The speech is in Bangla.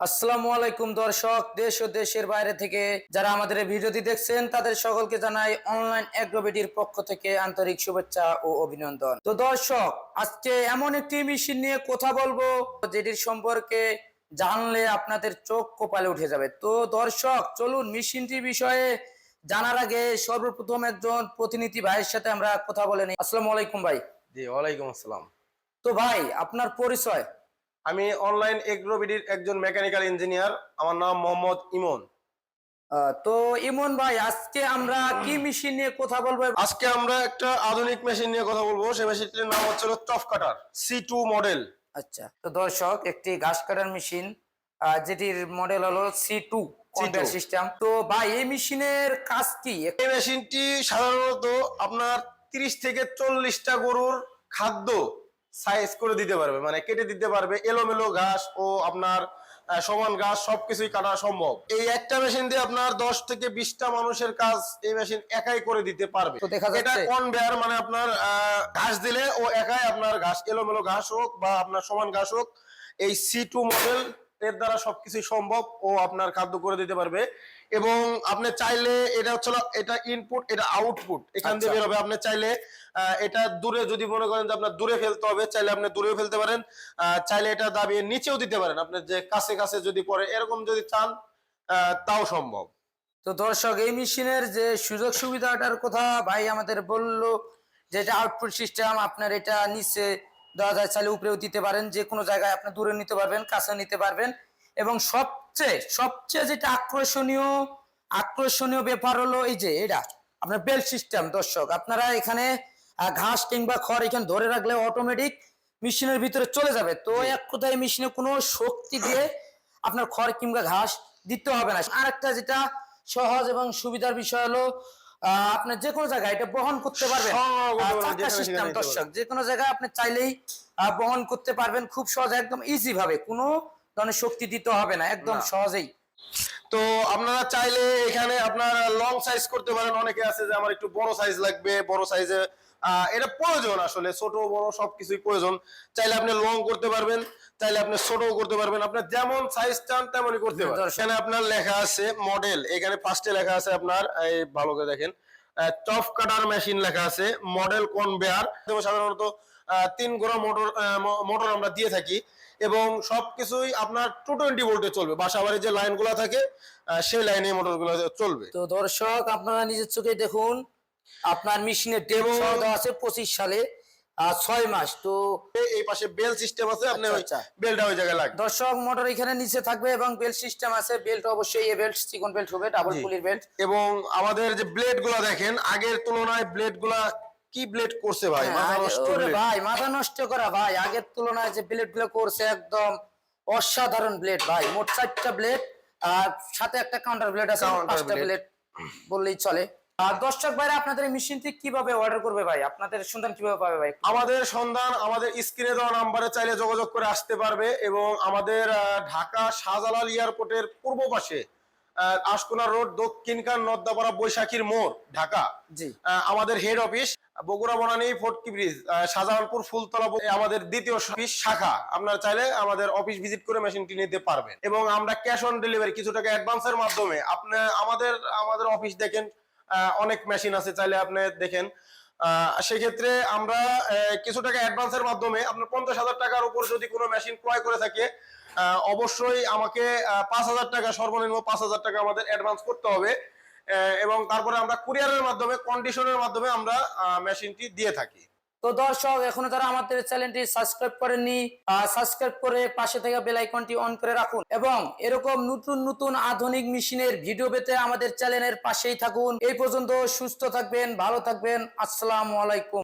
আসসালামু আলাইকুম দর্শক দেশ ও দেশের বাইরে থেকে যারা আমাদের এই ভিডিওটি দেখছেন তাদের সকলকে জানাই অনলাইন অ্যাগ্রোবিটির পক্ষ থেকে আন্তরিক শুভেচ্ছা ও অভিনন্দন। তো দর্শক আজকে এমন একটি মেশিন নিয়ে কথা বলব যেটির সম্পর্কে জানলে আপনাদের চোখ কপালে উঠে যাবে। তো দর্শক চলুন মেশিনটি বিষয়ে জানার আগে সর্বপ্রথম একজন প্রতিনিধি ভাইয়ের সাথে আমরা কথা বলে নিই। আসসালামু আলাইকুম ভাই। জি ওয়ালাইকুম আসসালাম। তো ভাই আপনার পরিচয়? আমি অনলাইন এগ্রোবিডির একজন মেকানিক্যাল ইঞ্জিনিয়ার আমার নাম মোহাম্মদ ইমন। তো ইমন ভাই আজকে আমরা কি মেশিন নিয়ে কথা বলব? আজকে আমরা একটা আধুনিক মেশিন নিয়ে কথা বলব সেই মেশিনটির নাম হচ্ছে tough cutter C two model আচ্ছা তো দর্শক একটি ঘাস কাটার মেশিন আহ, যেটির মডেল হলো সি টু কম্পিউটার সিস্টেম তো ভাই এই মেশিনের কাজ কি? এই মেশিনটি সাধারণত আপনার তিরিশ থেকে চল্লিশটা গরুর খাদ্য সাইজ করে দিতে পারবে। মানে কেটে দিতে পারবে এলোমেলো ঘাস ও আপনার সমান ঘাস সবকিছুই কাটা সম্ভব। এই একটা মেশিন দিয়ে আপনার দশ থেকে বিশটা মানুষের কাজ এই মেশিন একাই করে দিতে পারবে। এটা কনভেয়ার মানে আপনার ঘাস দিলে ও একাই আপনার ঘাস এলোমেলো ঘাস হোক বা আপনার সমান ঘাস হোক এই সি টু মডেল এর দ্বারা সবকিছু সম্ভব ও আপনার খাদ্য করে দিতে পারবে। এবং আপনি চাইলে এটা হচ্ছে এটা ইনপুট এটা আউটপুট এখান দিয়ে আচ্ছা। বেরোবে আপনি চাইলে এটা দূরে যদি মনে করেন যে আপনার দূরে ফেলতে হবে চাইলে আপনি দূরেও ফেলতে পারেন চাইলে এটা দাবিয়ে নিচেও দিতে পারেন। আপনি যে কাছে কাছে যদি পড়ে এরকম যদি চান তাও সম্ভব। তো দর্শক এই মেশিনের যে সুযোগ সুবিধাটার কথা ভাই আমাদের বলল যে এটা আউটপুট সিস্টেম আপনার এটা নিচে দেওয়া যায় চাইলে উপরেও দিতে পারেন যে কোনো জায়গায় আপনি দূরে নিতে পারবেন কাছে নিতে পারবেন। এবং সবচেয়ে সবচেয়ে যেটা আকর্ষণীয় আকর্ষণীয় ব্যাপার হলো এই যে এটা আপনার বেল সিস্টেম দর্শক। আপনারা এখানে ঘাস কিংবা খড় এখানে ধরে রাখলে অটোমেটিক মেশিনের ভিতরে চলে যাবে। তো এক কথায় মেশিনে কোনো শক্তি দিয়ে আপনার খড় কিংবা ঘাস দিতে হবে না। আর একটা যেটা সহজ এবং সুবিধার বিষয় হলো আপনার যে কোনো জায়গায় এটা বহন করতে পারবেন। সিস্টেম দর্শক যে কোনো জায়গায় আপনি চাইলেই বহন করতে পারবেন খুব সহজে একদম ইজি ভাবে। কোনো ধরনের শক্তি দিতে হবে না একদম সহজেই। তো আপনারা চাইলে এখানে আপনার লং সাইজ করতে পারেন। অনেকে আছে যে আমার একটু বড় সাইজ লাগবে বড় সাইজে এটা প্রয়োজন আসলে ছোট বড় সবকিছুই প্রয়োজন। চাইলে আপনি লং করতে পারবেন চাইলে আপনি ছোটও করতে পারবেন। আপনি যেমন সাইজ চান তেমনই করতে পারবেন। এখানে আপনার লেখা আছে মডেল এখানে ফার্স্টে লেখা আছে আপনার এই ভালো করে দেখেন টফ কাটার মেশিন লেখা আছে মডেল কনভেয়ার সাধারণত তিন গোড়া মোটর মোটর আমরা দিয়ে থাকি এবং সবকিছুই আপনার টু টোয়েন্টি ভোল্টে চলবে। বাসা বাড়ির যে লাইনগুলো থাকে সেই লাইনে মোটরগুলো চলবে। তো দর্শক আপনারা নিজের চোখে দেখুন আপনার মেশিনের ডেমো দেওয়া আছে পঁচিশ সালে ছয় মাস। তো এই- পাশে বেল সিস্টেম আছে আপনি আচ্ছা, বেলটা ওই জায়গায় লাগবে দর্শক মোটর এখানে নিচে থাকবে এবং বেল্ট সিস্টেম আছে। বেল্ট অবশ্যই এই বেল্ট চিকন বেল্ট হবে ডাবল পুলির বেল্ট এবং আমাদের যে ব্লেডগুলা দেখেন আগের তুলনায় ব্লেডগুলা কি ব্লেড করছে ভাই? মাথা নষ্ট blade। ভাই মাথা নষ্ট করা ভাই। আগের তুলনায় যে ব্লেডগুলো করছে একদম অসাধারণ ব্লেড ভাই। মোট চারটা ব্লেড আর সাথে একটা কাউন্টার ব্লেড আছে পাঁচটা ব্লেড বললেই চলে। দর্শক ভাইরা আপনাদের এই মেশিনটি কীভাবে অর্ডার করবে ভাই? আপনাদের সন্ধান কীভাবে পাবে ভাই? আমাদের সন্ধান আমাদের স্ক্রিনে দেওয়া নাম্বারে চাইলে যোগাযোগ করে আসতে পারবে এবং আমাদের ঢাকা শাহজালাল এয়ারপোর্টের পূর্ব পাশে আশকোনা রোড দক্ষিণকান নদ্দাপাড়া বৈশাখীর মোড় ঢাকা। জি। আমাদের হেড অফিস বগুড়া বনানী ফোর্টকি ব্রিজ শাহজাহানপুর ফুলতলা আমাদের দ্বিতীয় অফিস শাখা। আপনারা চাইলে আমাদের অফিস ভিজিট করে মেশিনটি নিতে পারবেন। এবং আমরা ক্যাশ অন ডেলিভারি কিছু টাকা অ্যাডভান্সের মাধ্যমে আপনি আমাদের আমাদের অফিস দেখেন অনেক মেশিন আছে, চাইলে আপনি দেখেন। সেক্ষেত্রে আমরা কিছু টাকা অ্যাডভান্সের মাধ্যমে আপনার পঞ্চাশ হাজার টাকার উপর যদি কোনো মেশিন ক্রয় করে থাকে অবশ্যই আমাকে পাঁচ হাজার টাকা, সর্বনিম্ন পাঁচ হাজার টাকা আমাদের অ্যাডভান্স করতে হবে। এবং তারপরে আমরা কুরিয়ারের মাধ্যমে কন্ডিশনের মাধ্যমে আমরা মেশিনটি দিয়ে থাকি। তো দর্শক, এখনও যারা আমাদের চ্যানেলটি সাবস্ক্রাইব করেননি সাবস্ক্রাইব করে পাশে থেকে বেল আইকনটি অন করে রাখুন এবং এরকম নতুন নতুন আধুনিক মেশিনের ভিডিও পেতে আমাদের চ্যানেলের পাশেই থাকুন। এই পর্যন্ত সুস্থ থাকবেন, ভালো থাকবেন। আসসালামু আলাইকুম।